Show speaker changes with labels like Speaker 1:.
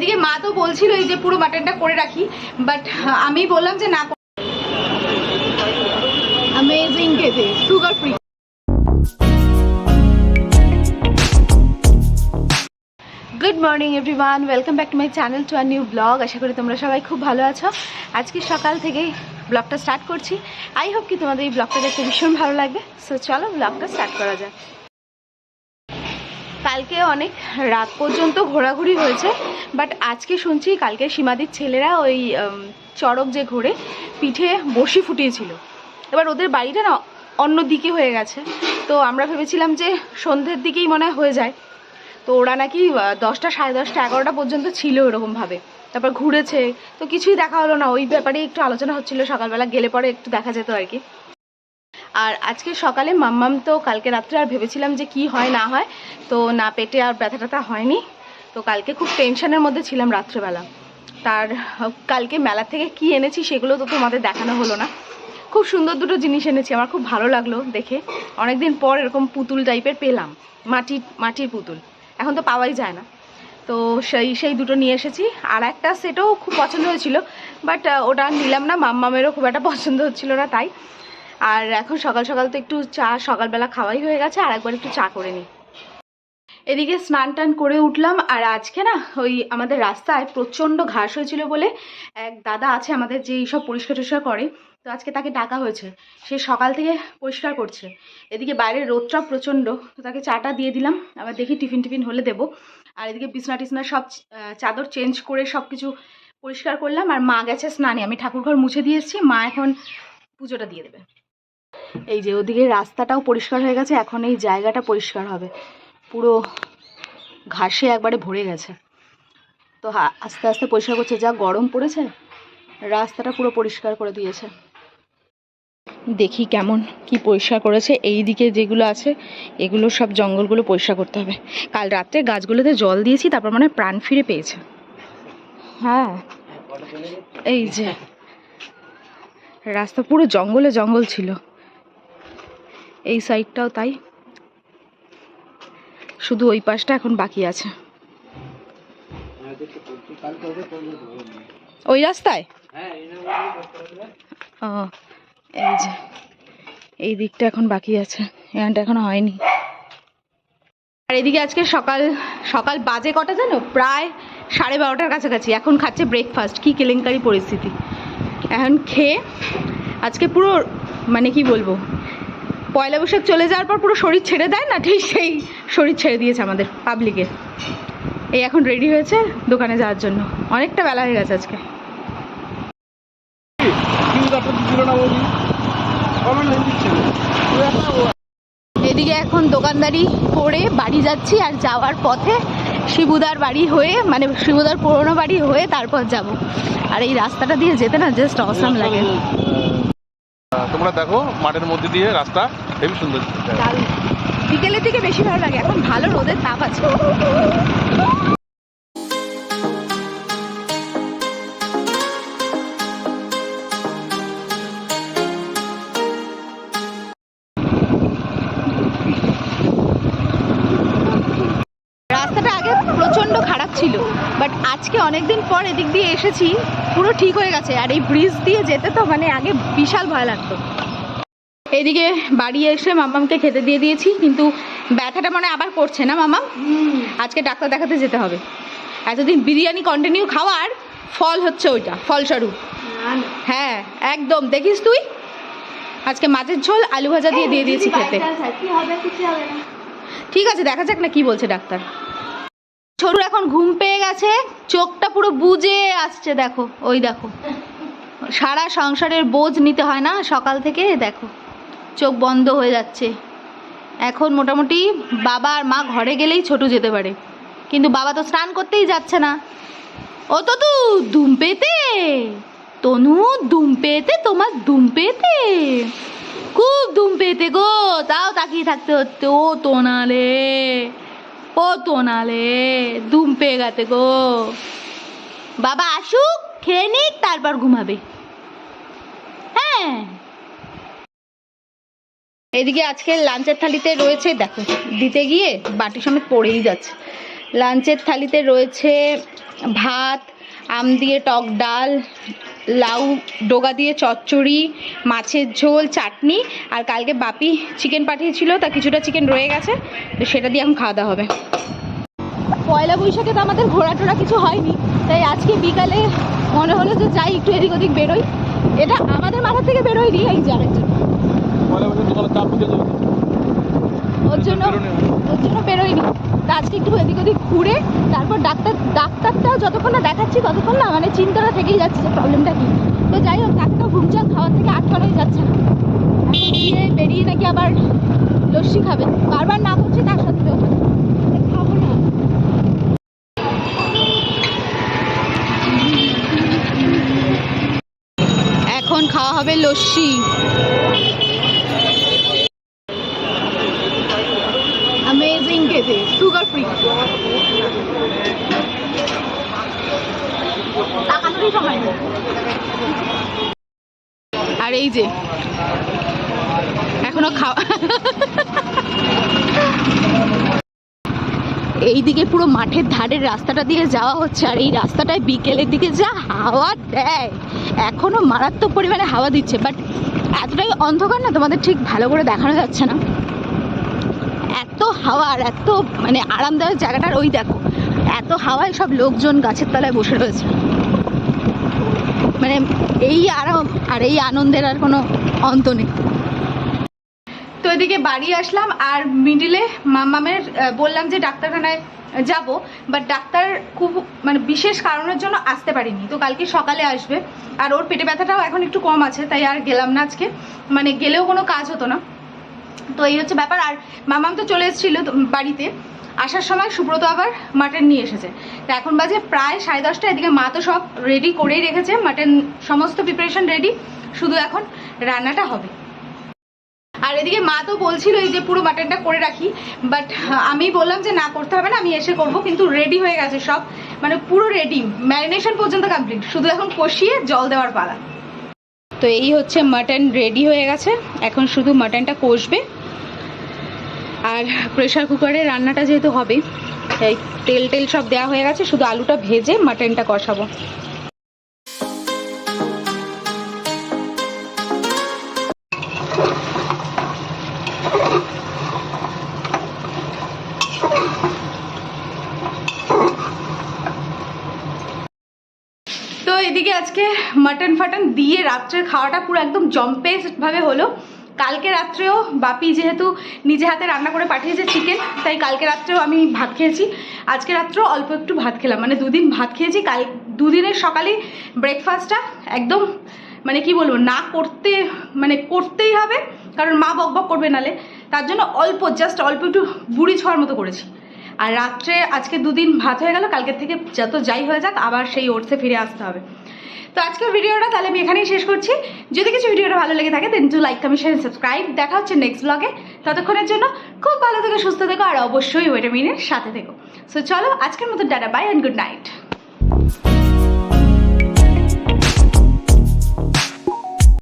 Speaker 1: এদিকে মা তো বলছিল এই যে পুরো মাটনটা করে রাখি বাট আমি বললাম যে না good morning everyone welcome back to my channel to R new blog আশা করি তোমরা সবাই খুব ভালো আছো। আজকে সকাল থেকেই ব্লগটা স্টার্ট করছি। আই হোপ কি তোমাদের এই ব্লগটা দেখতে ভীষণ ভালো লাগবে। সো চলো ব্লগটা স্টার্ট করা যাক। কালকে অনেক রাত পর্যন্ত ঘোরাঘুরি হয়েছে বাট আজকে শুনছি কালকে সীমাদির ছেলেরা ওই চড়ক যে ঘোরে পিঠে বসি ফুটিয়েছিল। এবার ওদের বাড়িটা না অন্য দিকে হয়ে গেছে। তো আমরা ভেবেছিলাম যে সন্ধ্যের দিকেই মনে হয় যায়। তো ওরা নাকি দশটা সাড়ে দশটা এগারোটা পর্যন্ত ছিল এরকমভাবে। তারপর ঘুরেছে, তো কিছুই দেখা হলো না। ওই ব্যাপারে একটু আলোচনা হচ্ছিল সকালবেলা, গেলে পরে একটু দেখা যেত আর কি। আর আজকে সকালে মাম্মাম তো কালকে রাত্রে আর ভেবেছিলাম যে কি হয়, না হয়, তো না পেটে আর ব্যথা ট্যাথা হয়নি। তো কালকে খুব টেনশনের মধ্যে ছিলাম রাত্রেবেলা। তার, কালকে মেলা থেকে কি এনেছি সেগুলো তো তোমাদের দেখানো হলো না। খুব সুন্দর দুটো জিনিস এনেছি, আমার খুব ভালো লাগল দেখে। অনেকদিন পর এরকম পুতুল টাইপের পেলাম মাটির মাটির পুতুল। এখন তো পাওয়াই যায় না। তো সেই সেই দুটো নিয়ে এসেছি। আর একটা সেটও খুব পছন্দ হয়েছিল বাট ওটা নিলাম না, মাম্মামেরও খুব একটা পছন্দ হচ্ছিল না, তাই। আর এখন সকাল সকাল তো একটু চা সকালবেলা খাওয়াই হয়ে গেছে, আর একবার একটু চা করে নিই এদিকে স্নান টান করে উঠলাম, আর আজকে না ওই আমাদের রাস্তায় প্রচণ্ড ঘাস হয়েছিল বলে এক দাদা আছে আমাদের যে এইসব পরিষ্কার টরিষ্কার করে, তো আজকে তাকে ডাকা হয়েছে। সে সকাল থেকে পরিষ্কার করছে। এদিকে বাইরের রোদটা প্রচণ্ড, তো তাকে চাটা দিয়ে দিলাম, আবার দেখি টিফিন টিফিন হলে দেবো। আর এদিকে বিছনা টিছনা সব চাদর চেঞ্জ করে সব কিছু পরিষ্কার করলাম, আর মা গেছে স্নানে, আমি ঠাকুরঘর মুছে দিয়ে এসেছি, মা এখন পুজোটা দিয়ে দেবে। এই যে ওদিকে রাস্তাটাও পরিষ্কার হয়ে গেছে, এখন এই জায়গাটা পরিষ্কার হবে। পুরো ঘাসে একবারে ভরে গেছে। তো আস্তে আস্তে পরিষ্কার করছে, যা গরম পড়েছে, রাস্তাটা পুরো পরিষ্কার করে দিয়েছে। দেখি কেমন কি পরিষ্কার করেছে এই দিকে যেগুলো আছে, এগুলো সব জঙ্গলগুলো পরিষ্কার করতে হবে। কাল রাত্রে গাছগুলোতে জল দিয়েছি, তারপর মানে প্রাণ ফিরে পেয়েছে। হ্যাঁ এই যে, রাস্তা পুরো জঙ্গলে জঙ্গল ছিল। এই সাইডটাও তাই। শুধু ওই পাশটা এখন বাকি আছে। ওই রাস্তায়? ও, এই যে, এই দিকটা এখন বাকি আছে। এখানটা এখনও হয়নি। আর এদিকে আজকে সকাল সকাল বাজে কটা জানো? প্রায় সাড়ে বারোটার কাছাকাছি। এখন খাচ্ছে ব্রেকফাস্ট কি কেলেঙ্কারি পরিস্থিতি। এখন খেয়ে আজকে পুরো মানে কি বলব? পয়লা বৈশাখ চলে যাওয়ার পর পুরো শরীর ছেড়ে দেয় না? ঠিক সেই শরীর ছেড়ে দিয়েছে আমাদের পাবলিকের এই এখন রেডি হয়েছে দোকানে যাওয়ার জন্য। অনেকটা বেলা হয়ে গেছে আজকে। এদিকে এখন দোকানদারি করে বাড়ি যাচ্ছি আর যাওয়ার পথে শিবুদার বাড়ি হয়ে মানে শিবুদার পুরোনো বাড়ি হয়ে তারপর যাব। আর এই রাস্তাটা দিয়ে যেতে না জাস্ট অসাম লাগে।
Speaker 2: তোমরা দেখো, মাঠের মধ্যে দিয়ে রাস্তা হেবি সুন্দর।
Speaker 1: বিকেলের দিকে বেশি ভালো লাগে, এখন ভালো রোদের তাপ আছে। রাস্তাটা আগে প্রচণ্ড খারাপ ছিল। বাট আজকে অনেকদিন পর এদিক দিয়ে এসেছি পুরো ঠিক হয়ে গেছে। আর এই ব্রিজ দিয়ে যেতে তো মানে আগে বিশাল ভয় লাগতো। এদিকে বাড়ি এসে মামামকে খেতে দিয়ে দিয়েছি কিন্তু ব্যথাটা মানে আবার করছে না মামাম আজকে ডাক্তার দেখাতে যেতে হবে। এতদিন বিরিয়ানি কন্টিনিউ খাওয়ার ফল হচ্ছে ওইটা ফলস্বরূপ। হ্যাঁ একদম। দেখিস তুই? আজকে মাছের ঝোল আলু ভাজা দিয়ে দিয়ে দিয়েছি খেতে। ঠিক আছে দেখা যাক না কি বলছে ডাক্তার। ছোটু এখন ঘুম পেয়ে গেছে, চোখটা পুরো বুজে আসছে, দেখো, ওই দেখো। সারা সংসারের বোঝ নিতে হয় না, সকাল থেকে, দেখো, চোখ বন্ধ হয়ে যাচ্ছে। এখন মোটামুটি বাবা আর মা ঘরে গেলেই ছোটু যেতে পারে। কিন্তু বাবা তো স্নান করতেই যাচ্ছে না। ও তো তু, দুম পেতে। তনু, দুম পেতে, তোমার দুম পেতে। খুব দুম পেতে গো, তাও তাকিয়ে থাকতে হচ্ছে। ও তোনালে ও তোনালে দুম পেয়ে গেছে গো। বাবা আসুক, খেয়ে নিক, তারপর ঘুমাবে। হ্যাঁ। এদিকে আজকে লাঞ্চের থালিতে রয়েছে, দেখো, দিতে গিয়ে বাটি সমেত পড়েই যাচ্ছে। লাঞ্চের থালিতে রয়েছে ভাত, আম দিয়ে টক ডাল লাউ ডোগা দিয়ে চচ্চড়ি মাছের ঝোল চাটনি আর কালকে বাপি চিকেন পাঠিয়েছিল তা কিছুটা চিকেন রয়ে গেছে তো সেটা দিয়ে এখন খাওয়া দাওয়া হবে। পয়লা বৈশাখে তো আমাদের ঘোরা টোরা কিছু হয়নি তাই আজকে বিকালে মনে হলো যে যাই একটু এদিক ওদিক বেরোই। এটা আমাদের মাথা থেকে বেরোয়নি এই যাবের জন্য ওর জন্য ওর জন্য বেরোয়নি। তা আজকে একটু এদিক ওদিক ঘুরে তারপর ডাক্তার, ডাক্তারটাও যতক্ষণ না দেখাচ্ছি ততক্ষণ না মানে চিন্তাটা থেকেই যাচ্ছে যে প্রবলেমটা কি। তো যাই হোক, ডাক্তার ঘুমচাল খাওয়ার থেকে আটকানোই যাচ্ছে না। গিয়ে বেরিয়ে নাকি আবার লস্যি খাবে। বারবার না করছি তার সত্ত্বেও। এখন খাওয়া হবে লস্যি। আর এই যে, এখনও খাওয়া এইদিকে পুরো মাঠের ধারের রাস্তাটা দিয়ে যাওয়া হচ্ছে, আর এই রাস্তাটায় বিকেলের দিকে যা হাওয়া দেয়। এখনও মারাত্মক পরিমাণে হাওয়া দিচ্ছে বাট এতটাই অন্ধকার না তোমাদের ঠিক ভালো করে দেখানো যাচ্ছে না। হাওয়া আর এত মানে আরামদায়ক জায়গাটার ওই দেখো, এত হাওয়ায় সব লোকজন গাছের তলায় বসে রয়েছে। মানে এই আরাম আর এই আনন্দের আর কোনো অন্ত নেই। তো এদিকে বাড়ি আসলাম আর মিডিলে মামামের বললাম যে ডাক্তারখানায় যাব বাট ডাক্তার খুব মানে বিশেষ কারণের জন্য আসতে পারিনি। তো কালকে সকালে আসবে। আর ওর পেটে ব্যথাটাও এখন একটু কম আছে, তাই আর গেলাম না আজকে। মানে গেলেও কোনো কাজ হতো না। তো এই হচ্ছে ব্যাপার। আর মামাম তো চলে এসেছিল বাড়িতে। আসার সময় সুব্রত আবার মাটন নিয়ে এসেছে। তো এখন বাজে প্রায় সাড়ে দশটা। এদিকে মা তো সব রেডি করেই রেখেছে। মাটন সমস্ত প্রিপারেশন রেডি শুধু এখন রান্নাটা হবে। আর এদিকে মা তো বলছিল এই যে পুরো মাটনটা করে রাখি। বাট আমি বললাম যে না, করতে হবে না, আমি এসে করব। কিন্তু রেডি হয়ে গেছে সব। মানে পুরো রেডি ম্যারিনেশন পর্যন্ত কমপ্লিট শুধু এখন কষিয়ে জল দেওয়ার পালা। তো এই হচ্ছে মাটন রেডি হয়ে গেছে। এখন শুধু মাটনটা কষবে। আর প্রেশার কুকারে রান্নাটা যেহেতু হবে, তাই তেল টেল সব দেওয়া হয়ে গেছে, শুধু আলুটা ভেজে মাটনটা কষাবো। তো এদিকে আজকে মাটন ফাটন দিয়ে রাত্রের খাওয়াটা পুরো একদম জম্পেস ভাবে হলো। কালকে রাত্রেও বাপি যেহেতু নিজে হাতে রান্না করে পাঠিয়েছে চিকেন তাই কালকে রাত্রেও আমি ভাত খেয়েছি। আজকে রাত্রেও অল্প একটু ভাত খেলাম। মানে দুদিন ভাত খেয়েছি, কাল দুদিনের সকালেই ব্রেকফাস্টটা একদম মানে কি বলব, না করতে মানে করতেই হবে, কারণ মা বক বক করবে নালে। তার জন্য অল্প জাস্ট অল্প একটু বুড়ি ছোঁয়ার মতো করেছি। আর রাত্রে আজকে দুদিন ভাত হয়ে গেল, কালকের থেকে যত যাই হয়ে যাক, আবার সেই ওটসে ফিরে আসতে হবে। তো আজকের ভিডিওটা তাহলে আমি এখানেই শেষ করছি। যদি কিছু ভিডিওটা ভালো লেগে থাকে then to like commission subscribe দেখা হচ্ছে নেক্সট ব্লগে ততক্ষণের জন্য খুব ভালো থেকো, সুস্থ থেকো, আর অবশ্যই ওয়েটামিনের সাথে থেকো। সো চলো, আজকের মতো data bye and good night